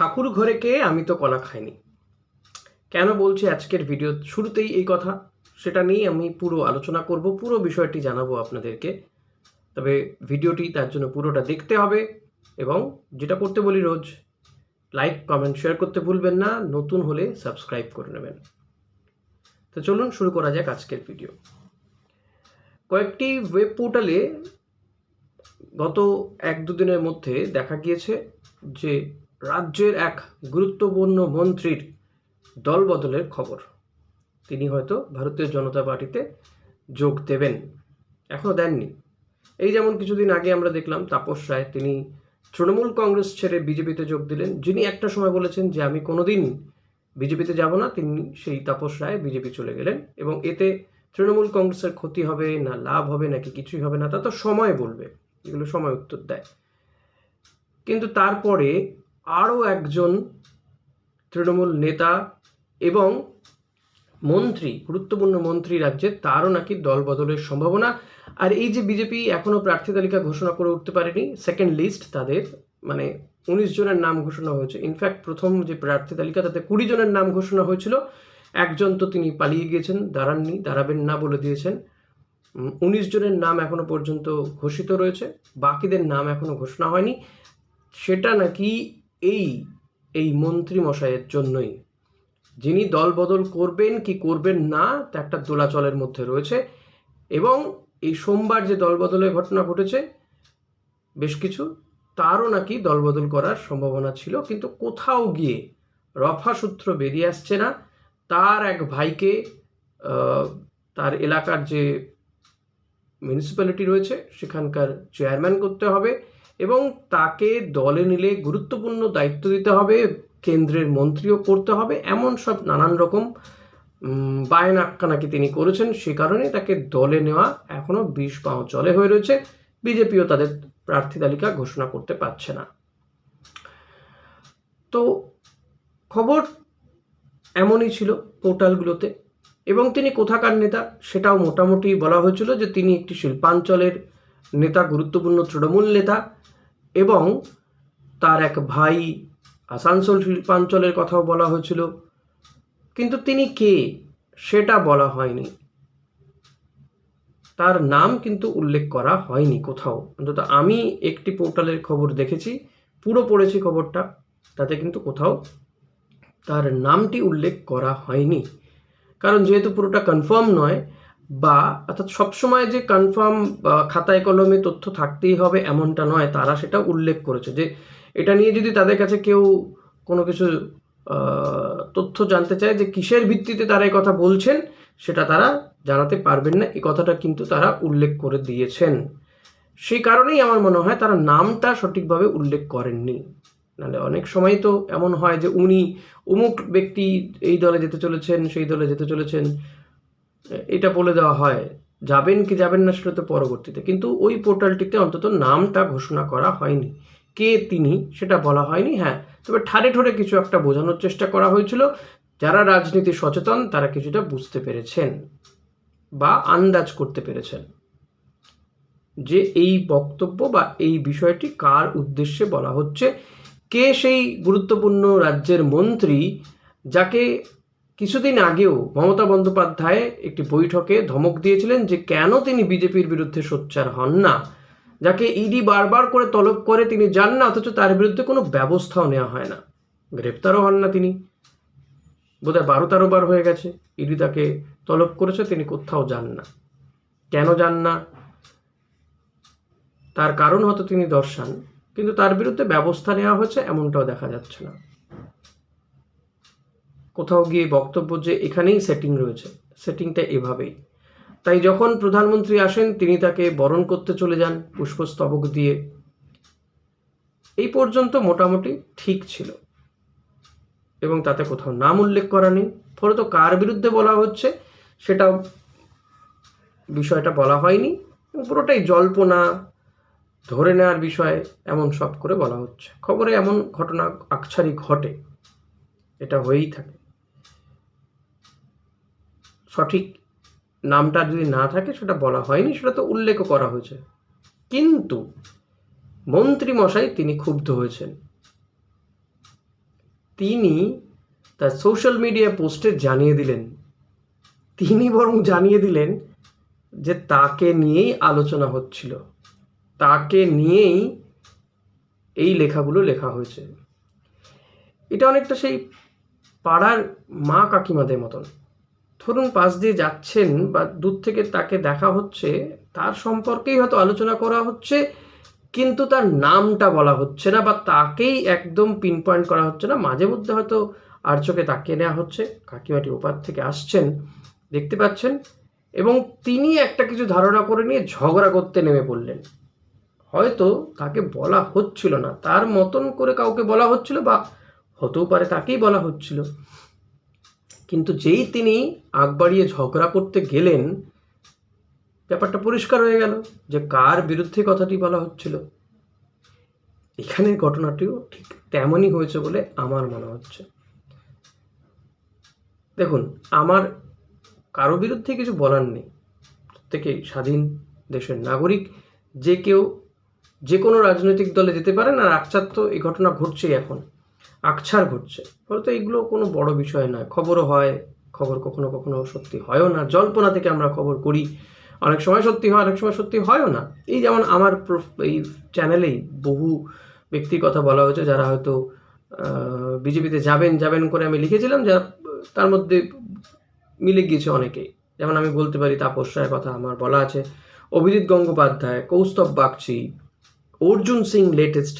ঠাকুর ঘরে কে, আমি তো কলা খাইনি। কেন বলছি আজকের ভিডিও শুরুতেই এই কথা? সেটা নিয়ে আমি পুরো আলোচনা করব, পুরো বিষয়টি জানাব আপনাদেরকে। তবে ভিডিওটি তার জন্য পুরোটা দেখতে হবে এবং যেটা করতে বলি রোজ লাইক কমেন্ট শেয়ার করতে ভুলবেন না, নতুন হলে সাবস্ক্রাইব করে নেবেন। তো চলুন শুরু করা যাক আজকের ভিডিও কয়েকটি ওয়েব পোর্টালে গত এক দুদিনের মধ্যে দেখা গিয়েছে যে রাজ্যের এক গুরুত্বপূর্ণ মন্ত্রীর দলবদলের খবর। তিনি হয়তো ভারতীয় জনতা পার্টিতে যোগ দেবেন। এখনও দেননি। এই যেমন কিছুদিন আগে আমরা দেখলাম তাপস রায়, তিনি তৃণমূল কংগ্রেস ছেড়ে বিজেপিতে যোগ দিলেন। যিনি একটা সময় বলেছেন যে, আমি কোনোদিন বিজেপিতে যাব না। তিনি সেই তাপস রায় বিজেপি চলে গেলেন এবং এতে তৃণমূল কংগ্রেসের ক্ষতি হবে না, লাভ হবে নাকি কিছুই হবে না, তা তো সময় বলবে। এগুলো সময় উত্তর দেয়। কিন্তু তারপরে আরও একজন তৃণমূল নেতা এবং মন্ত্রী, গুরুত্বপূর্ণ মন্ত্রী রাজ্যে, তারও নাকি দল বদলের সম্ভাবনা। আর এই যে বিজেপি এখনও প্রার্থী তালিকা ঘোষণা করে উঠতে পারেনি সেকেন্ড লিস্ট তাদের মানে উনিশ জনের নাম ঘোষণা হয়েছে। ইনফ্যাক্ট প্রথম যে প্রার্থী তালিকা, তাতে কুড়ি জনের নাম ঘোষণা হয়েছিল। একজন তো তিনি পালিয়ে গিয়েছেন, দাঁড়াননি, দাঁড়াবেন না বলে দিয়েছেন। উনিশ জনের নাম এখনও পর্যন্ত ঘোষিত রয়েছে। বাকিদের নাম এখনও ঘোষণা হয়নি। সেটা নাকি এই এই মন্ত্রী মশাইয়ের জন্যই। যিনি দল বদল করবেন কি করবেন না, তা একটা দোলাচলের মধ্যে রয়েছে। এবং এই সোমবার যে দলবদলের ঘটনা ঘটেছে, বেশ কিছু, তারও নাকি দলবদল করার সম্ভাবনা ছিল। কিন্তু কোথাও গিয়ে রফা সূত্র বেরিয়ে আসছে না। তার এক ভাইকে তার এলাকার যে মিউনিসিপ্যালিটি রয়েছে, সেখানকার চেয়ারম্যান করতে হবে। এবং তাকে দলে নিলে গুরুত্বপূর্ণ দায়িত্ব দিতে হবে, কেন্দ্রের মন্ত্রীও করতে হবে, এমন সব নানান রকম বায়নাক্কা নাকি তিনি করেছেন। সে কারণে তাকে দলে নেওয়া এখনও বিষ পাও চলে হয়ে রয়েছে। বিজেপিও তাদের প্রার্থী তালিকা ঘোষণা করতে পারছে না। তো খবর এমনই ছিল পোর্টালগুলোতে এবং তিনি কোথাকার নেতা সেটাও মোটামুটি বলা হয়েছিল যে তিনি একটি শিল্পাঞ্চলের নেতা, গুরুত্বপূর্ণ তৃণমূল নেতা এবং তার এক ভাই আসানসোল শিল্পাঞ্চলের কথাও বলা হয়েছিল। কিন্তু তিনি কে? সেটা বলা হয়নি। তার নাম কিন্তু উল্লেখ করা হয়নি কোথাও। অন্তত আমি একটি পোর্টালের খবর দেখেছি, পুরো পড়েছি খবরটা, তাতে কিন্তু কোথাও তার নামটি উল্লেখ করা হয়নি। কারণ যেহেতু পুরোটা কনফার্ম নয় বা অর্থাৎ সবসময় যে কনফার্ম খাতায় কলমে তথ্য থাকতেই হবে এমনটা নয়, তারা সেটা উল্লেখ করেছে যে এটা নিয়ে যদি তাদের কাছে কেউ কোনো কিছু তথ্য জানতে চায় যে কিসের ভিত্তিতে তারা এই কথা বলছেন, সেটা তারা জানাতে পারবেন না। এই কথাটা কিন্তু তারা উল্লেখ করে দিয়েছেন। সেই কারণেই আমার মনে হয় তারা নামটা সঠিকভাবে উল্লেখ করেননি। নাহলে অনেক সময় তো এমন হয় যে উনি অমুক ব্যক্তি এই দলে যেতে চলেছেন, সেই দলে যেতে চলেছেন এটা বলে দেওয়া হয়, যাবেন কি যাবেন না সেটা তো পরবর্তীতে। কিন্তু ওই পোর্টালটিতে অন্তত নামটা ঘোষণা করা হয়নি। কে তিনি সেটা বলা হয়নি হ্যাঁ। তবে ঠারে ঠোরে কিছু একটা বোঝানোর চেষ্টা করা হয়েছিল। যারা রাজনীতি সচেতন, তারা কিছুটা বুঝতে পেরেছেন বা আন্দাজ করতে পেরেছেন যে এই বক্তব্য বা এই বিষয়টি কার উদ্দেশ্যে বলা হচ্ছে। কে সেই গুরুত্বপূর্ণ রাজ্যের মন্ত্রী যাকে কিছুদিন আগেও মমতা বন্দ্যোপাধ্যায় একটি বৈঠকে ধমক দিয়েছিলেন যে কেন তিনি বিজেপির বিরুদ্ধে সোচ্চার হন না, যাকে ইডি বারবার করে তলব করে তিনি যান না, অথচ তার বিরুদ্ধে কোনো ব্যবস্থাও নেওয়া হয় না। গ্রেপ্তারও হন না তিনি। বোধহয় বারো তেরো বার হয়ে গেছে, ইডি তাকে তলব করেছে, তিনি কোথাও যান না। কেন যান না? তার কারণ হয়তো তিনি দর্শান, কিন্তু তার বিরুদ্ধে ব্যবস্থা নেওয়া হয়েছে, এমনটাও দেখা যাচ্ছে না। কোথাও গিয়ে বক্তব্য যে এখানেই সেটিং রয়েছে সেটিংটা এভাবেই। তাই যখন প্রধানমন্ত্রী আসেন, তিনি তাকে বরণ করতে চলে যান, পুষ্পস্তবক দিয়ে। এই পর্যন্ত মোটামুটি ঠিক ছিল। এবং তাতে কোথাও নাম উল্লেখ করা নেই। ফলত কার বিরুদ্ধে বলা হচ্ছে, সেটাও বিষয়টা বলা হয়নি। পুরোটাই জল্পনা, ধরে নেওয়ার বিষয়ে, এমন সব করে বলা হচ্ছে। খবরে এমন ঘটনা আকছারি ঘটে, এটা হয়েই থাকে। সঠিক নামটা যদি না থাকে, সেটা বলা হয়নি, সেটা তো উল্লেখও করা হয়েছে। কিন্তু মন্ত্রী মশাই তিনি ক্ষুব্ধ হয়েছেন। তিনি তার সোশ্যাল মিডিয়া পোস্টে জানিয়ে দিলেন। তিনি বরং জানিয়ে দিলেন যে তাকে নিয়েই আলোচনা হচ্ছিল। তাকে নিয়েই এই লেখাগুলো লেখা হয়েছে। এটা অনেকটা সেই পাড়ার মা কাকিমাদের মতন। ধরুন পাশ দিয়ে যাচ্ছেন বা দূর থেকে তাকে দেখা হচ্ছে, তার সম্পর্কেই হয়তো আলোচনা করা হচ্ছে, কিন্তু তার নামটা বলা হচ্ছে না বা তাকেই একদম পিন পয়েন্ট করা হচ্ছে না। মাঝে মধ্যে হয়তো আর চোখে তাকিয়ে নেওয়া হচ্ছে। কাকিমাটি ওপার থেকে আসছেন, দেখতে পাচ্ছেন এবং তিনি একটা কিছু ধারণা করে নিয়ে ঝগড়া করতে নেমে পড়লেন। হয়তো তাকে বলা হচ্ছিল না, তার মতন করে কাউকে বলা হচ্ছিল বা হতেও পারে তাকেই বলা হচ্ছিল। কিন্তু যেই তিনি আগ বাড়িয়ে ঝগড়া করতে গেলেন, ব্যাপারটা পরিষ্কার হয়ে গেল যে কার বিরুদ্ধে কথাটি বলা হচ্ছিল। এখানের ঘটনাটিও ঠিক তেমনই হয়েছে বলে আমার মনে হচ্ছে। দেখুন, আমার কারও বিরুদ্ধে কিছু বলার নেই। প্রত্যেকে স্বাধীন দেশের নাগরিক। যে কেউ যে কোনো রাজনৈতিক দলে যেতে পারেন আর আকচার তো এই ঘটনা ঘটছেই এখন। আকছার ঘটছে। হয়তো তো এইগুলো কোনো বড় বিষয় নয়। খবরও হয়, খবর কখনো কখনো সত্যি হয়ও না। জল্পনা থেকে আমরা খবর করি। অনেক সময় সত্যি হয়, অনেক সময় সত্যি হয়ও না। এই যেমন আমার এই চ্যানেলেই বহু ব্যক্তির কথা বলা হয়েছে, যারা হয়তো বিজেপিতে যাবেন যাবেন করে আমি লিখেছিলাম, যা তার মধ্যে মিলে গিয়েছে অনেকেই। যেমন আমি বলতে পারি, তাপস রায়ের কথা আমার বলা আছে। অভিজিৎ গঙ্গোপাধ্যায়, কৌস্তব বাগচি, অর্জুন সিং লেটেস্ট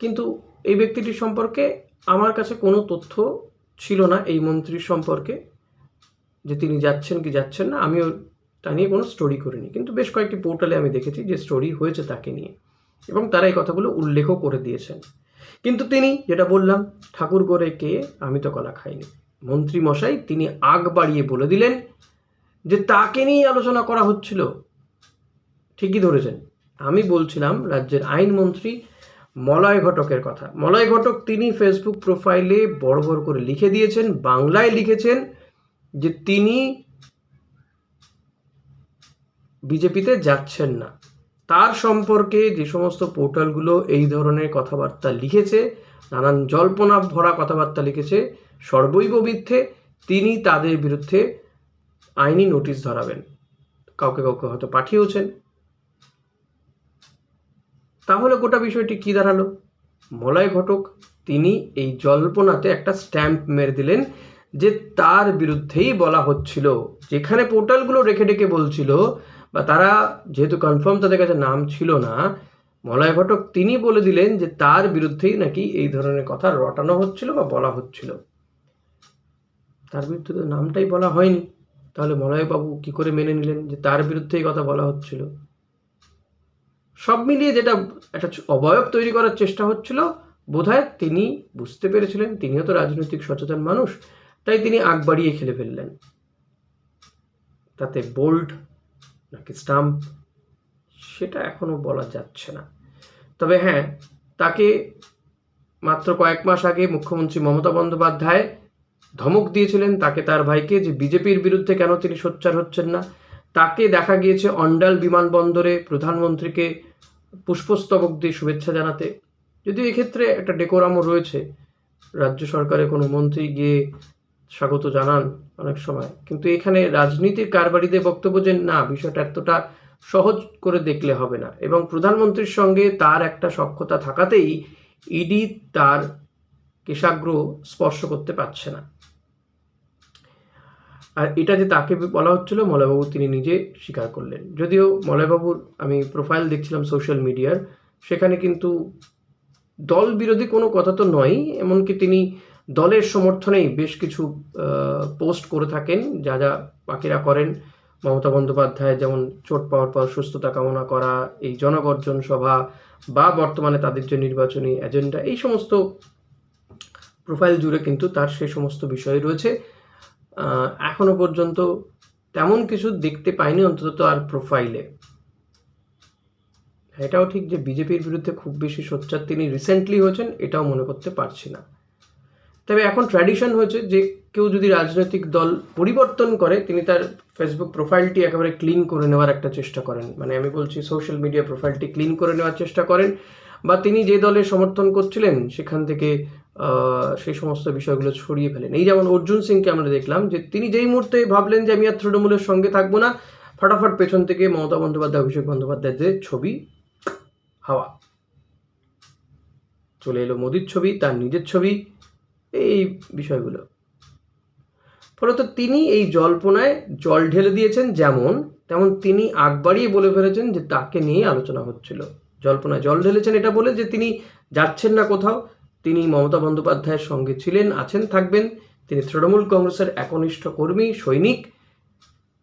কিন্তু এই ব্যক্তিটির সম্পর্কে আমার কাছে কোনো তথ্য ছিল না এই মন্ত্রীর সম্পর্কে যে তিনি যাচ্ছেন কি যাচ্ছেন না, আমিও তা নিয়ে কোনো স্টোরি করিনি। কিন্তু বেশ কয়েকটি পোর্টালে আমি দেখেছি যে স্টোরি হয়েছে তাকে নিয়ে এবং তারা এই কথাগুলো উল্লেখও করে দিয়েছেন। কিন্তু তিনি যেটা বললাম, ঠাকুর করে কে, আমি তো কলা খাইনি। মন্ত্রী মশাই, তিনি আগ বাড়িয়ে বলে দিলেন যে তাকে নিয়ে আলোচনা করা হচ্ছিল। ঠিকই ধরেছেন। আমি বলছিলাম, রাজ্যের আইনমন্ত্রী মলয় ঘটকের কথা। মলয় ঘটক তিনি ফেসবুক প্রোফাইলে বড় বড় করে লিখে দিয়েছেন, বাংলায় লিখেছেন যে তিনি বিজেপিতে যাচ্ছেন না। তার সম্পর্কে যে সমস্ত পোর্টালগুলো এই ধরনের কথাবার্তা লিখেছে, নানান জল্পনা ভরা কথাবার্তা লিখেছে, সর্বৈব মিথ্যে তিনি তাদের বিরুদ্ধে আইনি নোটিশ ধরাবেন। কাউকে কাউকে হয়তো পাঠিয়েওছেন। তাহলে গোটা বিষয়টি কি দাঁড়াল? মলয় ঘটক, তিনি এই জল্পনাতে একটা স্ট্যাম্প মেরে দিলেন যে তার বিরুদ্ধেই বলা হচ্ছিল। যেখানে পোর্টালগুলো রেখে ডেকে বলছিল, বা তারা যেহেতু কনফার্ম তাদের কাছে নাম ছিল না, মলয় ঘটক তিনি বলে দিলেন যে তার বিরুদ্ধেই নাকি এই ধরনের কথা রটানো হচ্ছিল বা বলা হচ্ছিল। তার বিরুদ্ধে তো নামটাই বলা হয়নি। তাহলে মলয়বাবু কি করে মেনে নিলেন যে তার বিরুদ্ধে এই কথা বলা হচ্ছিল? সব মিলিয়ে যেটা একটা অবয়ব তৈরি করার চেষ্টা হচ্ছিল, বোধহয় তিনি বুঝতে পেরেছিলেন, তিনিও তো রাজনৈতিক সচেতন মানুষ, তাই তিনি আগ বাড়িয়ে খেলে ফেললেন। তাতে বোল্ড নাকি স্টাম্প সেটা এখনও বলা যাচ্ছে না। তবে হ্যাঁ তাকে মাত্র কয়েক মাস আগে মুখ্যমন্ত্রী মমতা বন্দ্যোপাধ্যায় ধমক দিয়েছিলেন, তাকে তার ভাইকে, যে বিজেপির বিরুদ্ধে কেন তিনি সোচ্চার হচ্ছেন না। তাকে দেখা গিয়েছে অন্ডাল বিমানবন্দরে প্রধানমন্ত্রীকে পুষ্পস্তবক দিয়ে শুভেচ্ছা জানাতে। যদিও এক্ষেত্রে একটা ডেকোরামও রয়েছে। রাজ্য সরকারের কোনো মন্ত্রী গিয়ে স্বাগত জানান অনেক সময়। কিন্তু এখানে রাজনীতির কারবারিদের বক্তব্য যে না, বিষয়টা এতটা সহজ করে দেখলে হবে না। এবং প্রধানমন্ত্রীর সঙ্গে তার একটা সক্ষতা থাকাতেই ইডি তার কেশাগ্র স্পর্শ করতে পারছে না। আর এটা যে তাকে বলা হচ্ছিল মলয়বাবু, তিনি নিজে স্বীকার করলেন। যদিও মলয়বাবুর আমি প্রোফাইল দেখছিলাম সোশ্যাল মিডিয়ার সেখানে কিন্তু দল বিরোধী কোনো কথা তো নয় এমনকি তিনি দলের সমর্থনেই বেশ কিছু পোস্ট করে থাকেন, যা যা বাকিরা করেন। মমতা বন্দ্যোপাধ্যায় যেমন চোট পাওয়ার পর সুস্থতা কামনা করা, এই জনগর্জন সভা, বা বর্তমানে তাদের যে নির্বাচনী এজেন্ডা এই সমস্ত প্রোফাইল জুড়ে কিন্তু তার সে সমস্ত বিষয় রয়েছে। এখনও পর্যন্ত তেমন কিছু দেখতে পাইনি, অন্তত আর প্রোফাইলে এটাও ঠিক যে বিজেপির বিরুদ্ধে খুব বেশি সোচ্চার তিনি রিসেন্টলি হয়েছেন, এটাও মনে করতে পারছি না। তবে এখন ট্র্যাডিশন হয়েছে যে কেউ যদি রাজনৈতিক দল পরিবর্তন করে, তিনি তার ফেসবুক প্রোফাইলটি একেবারে ক্লিন করে নেওয়ার একটা চেষ্টা করেন। মানে আমি বলছি সোশ্যাল মিডিয়া প্রোফাইলটি ক্লিন করে নেওয়ার চেষ্টা করেন। বা তিনি যে দলের সমর্থন করছিলেন, সেখান থেকে সেই সমস্ত বিষয়গুলো ছড়িয়ে ফেলেন। এই যেমন অর্জুন সিংকে আমরা দেখলাম যে, তিনি যেই মুহূর্তে ভাবলেন যে, আমি আর তৃণমূলের সঙ্গে থাকব না, ফটাফট পেছন থেকে মমতা বন্দ্যোপাধ্যায়, অভিষেক বন্দ্যোপাধ্যায়ের ছবি, হাওয়া। চলে এলো মোদির ছবি, তার নিজের ছবি, এই বিষয়গুলো। ফলত তিনি এই জল্পনায় জল ঢেলে দিয়েছেন যেমন, তেমন তিনি আগ বাড়িয়ে বলে ফেলেছেন যে, তাকে নিয়ে আলোচনা হচ্ছিল। জল্পনায় জল ঢেলেছেন। এটা বলে যে তিনি যাচ্ছেন না কোথাও। তিনি মমতা বন্দ্যোপাধ্যায়ের সঙ্গে ছিলেন, আছেন, থাকবেন। তিনি তৃণমূল কংগ্রেসের একনিষ্ঠ কর্মী, সৈনিক।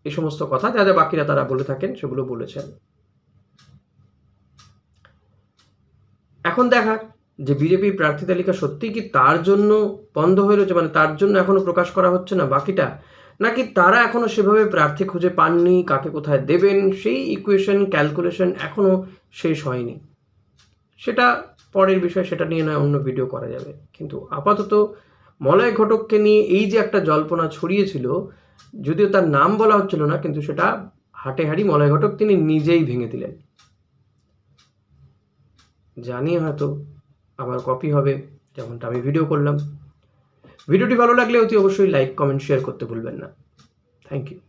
এই সমস্ত কথা যা যা বাকিরা তারা বলে থাকেন, সেগুলো বলেছেন। এখন দেখা যে বিজেপি প্রার্থী তালিকা সত্যি কি তার জন্য বন্ধ হয়ে রয়েছে? মানে তার জন্য এখনও প্রকাশ করা হচ্ছে না? বাকিটা নাকি তারা এখনও সেভাবে প্রার্থী খুঁজে পাননি, কাকে কোথায় দেবেন? সেই ইকুয়েশন ক্যালকুলেশন এখনও শেষ হয়নি। সেটা পরের বিষয়, সেটা নিয়ে নয়, অন্য ভিডিও করা যাবে। কিন্তু আপাতত মলয় ঘটককে নিয়ে এই যে একটা জল্পনা ছড়িয়েছিল, যদিও তার নাম বলা হচ্ছিল না, কিন্তু সেটা হাটে হাড়ি মলয় ঘটক তিনি নিজেই ভেঙে দিলেন। জানি হয়তো আবার কপি হবে, যেমনটা আমি ভিডিও করলাম। ভিডিওটি ভালো লাগলে অতি অবশ্যই লাইক কমেন্ট শেয়ার করতে ভুলবেন না। Thank you